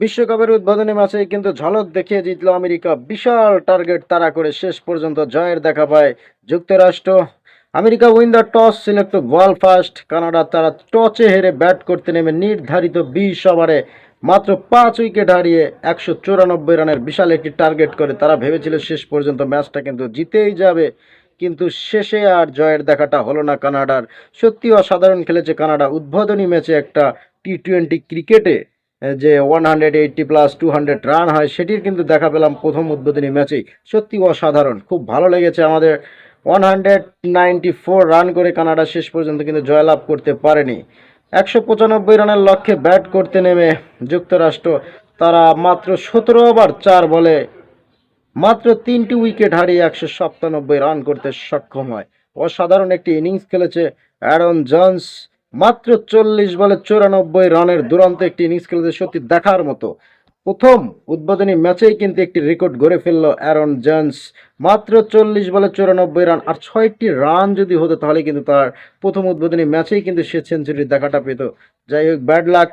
বিশ্বকাপের উদ্বোধনী ম্যাচে কিন্তু ঝলক দেখিয়ে জিতল আমেরিকা। বিশাল টার্গেট তারা করে শেষ পর্যন্ত জয়ের দেখা পায় যুক্তরাষ্ট্র। America win the toss, select bowl first Canada তারা টচে হেরে ব্যাট করতে নেমে নির্ধারিত বিশ ওভারে মাত্র পাঁচ উইকেট হারিয়ে একশো চুরানব্বই রানের বিশাল একটি টার্গেট করে। তারা ভেবেছিল শেষ পর্যন্ত ম্যাচটা কিন্তু জিতেই যাবে, কিন্তু শেষে আর জয়ের দেখাটা হলো না কানাডার। সত্যি অসাধারণ খেলেছে কানাডা। উদ্বোধনী ম্যাচে একটা টি টোয়েন্টি ক্রিকেটে যে one hundred eighty plus two hundred run হয়, সেটির কিন্তু দেখা পেলাম প্রথম উদ্বোধনী ম্যাচেই। সত্যি অসাধারণ, খুব ভালো লেগেছে আমাদের one hundred ninety four run করে কানাডা শেষ পর্যন্ত কিন্তু জয়লাভ করতে পারেনি। একশো পঁচানব্বই রানের লক্ষ্যে ব্যাট করতে নেমে যুক্তরাষ্ট্র, তারা মাত্র সতেরো ওভার চার বলে, মাত্র তিনটি উইকেট হারিয়ে একশো সাতানব্বই রান করতে সক্ষম হয়। অসাধারণ একটি ইনিংস খেলেছে অ্যারন জন্স মাত্র চল্লিশ বলে চুরানব্বই রানের দুরন্ত একটি ইনিংস খেলেছে সত্যি দেখার মতো। প্রথম উদ্বোধনী ম্যাচেই কিন্তু একটি রেকর্ড গড়ে ফেলল অ্যারন জেন্স মাত্র চল্লিশ বলে চুরানব্বই রান আর ছয়টি রান যদি হতো তাহলে কিন্তু তার প্রথম উদ্বোধনী ম্যাচেই কিন্তু সে সেঞ্চুরির দেখাটা পেত। যাই হোক ব্যাড লাক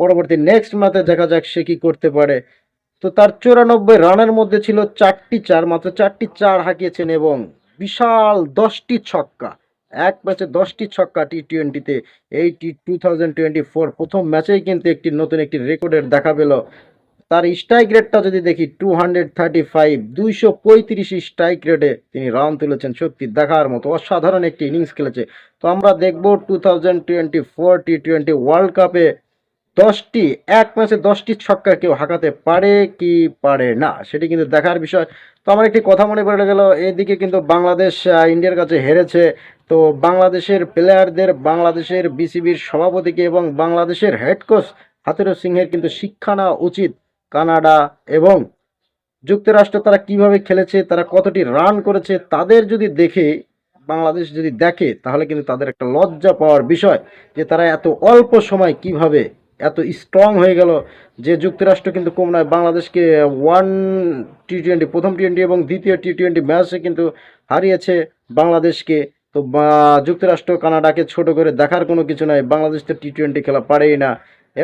পরবর্তী নেক্সট ম্যাচে দেখা যাক সে কি করতে পারে। তো তার চুরানব্বই রানের মধ্যে ছিল চারটি চার, মাত্র চারটি চার হাঁকিয়েছেন এবং বিশাল দশটি ছক্কা। এক ম্যাচে দশটি ছক্কা টি টোয়েন্টিতে এই T two thousand twenty four প্রথম ম্যাচেই কিন্তু একটি নতুন একটি রেকর্ডের দেখা পেল। তার স্ট্রাইক রেটটা যদি দেখি টু হান্ড্রেড থার্টি ফাইভ দুইশো পঁয়ত্রিশ স্ট্রাইক রেটে তিনি রান তুলেছেন সত্যি দেখার মতো। অসাধারণ একটি ইনিংস খেলেছে। তো আমরা দেখব two thousand twenty four T twenty world কাপে দশটি, এক ম্যাচে দশটি ছক্কা কেউ হাঁকাতে পারে কি পারে না? সেটি কিন্তু দেখার বিষয়। তো আমার একটি কথা মনে পড়ে গেল, এদিকে কিন্তু বাংলাদেশ ইন্ডিয়ার কাছে হেরেছে। তো বাংলাদেশের প্লেয়ারদের বাংলাদেশের বিসিবির সভাপতিকে এবং বাংলাদেশের হেড কোচ হাতেরো সিংহের কিন্তু শিক্ষা নেওয়া উচিত কানাডা এবং যুক্তরাষ্ট্র। তারা কীভাবে খেলেছে, তারা কতটি রান করেছে, তাদের যদি দেখে, বাংলাদেশ যদি দেখে, তাহলে কিন্তু তাদের একটা লজ্জা পাওয়ার বিষয় যে তারা এত অল্প সময় কীভাবে এত স্ট্রং হয়ে গেল যে যুক্তরাষ্ট্র কিন্তু কম নয়, বাংলাদেশকে ওয়ান টি টোয়েন্টি প্রথম টি টোয়েন্টি এবং দ্বিতীয় টি টোয়েন্টি ম্যাচে কিন্তু হারিয়েছে বাংলাদেশকে। তো যুক্তরাষ্ট্র কানাডাকে ছোট করে দেখার কোনো কিছু নাই, বাংলাদেশ তো টি টোয়েন্টি খেলা পারেই না।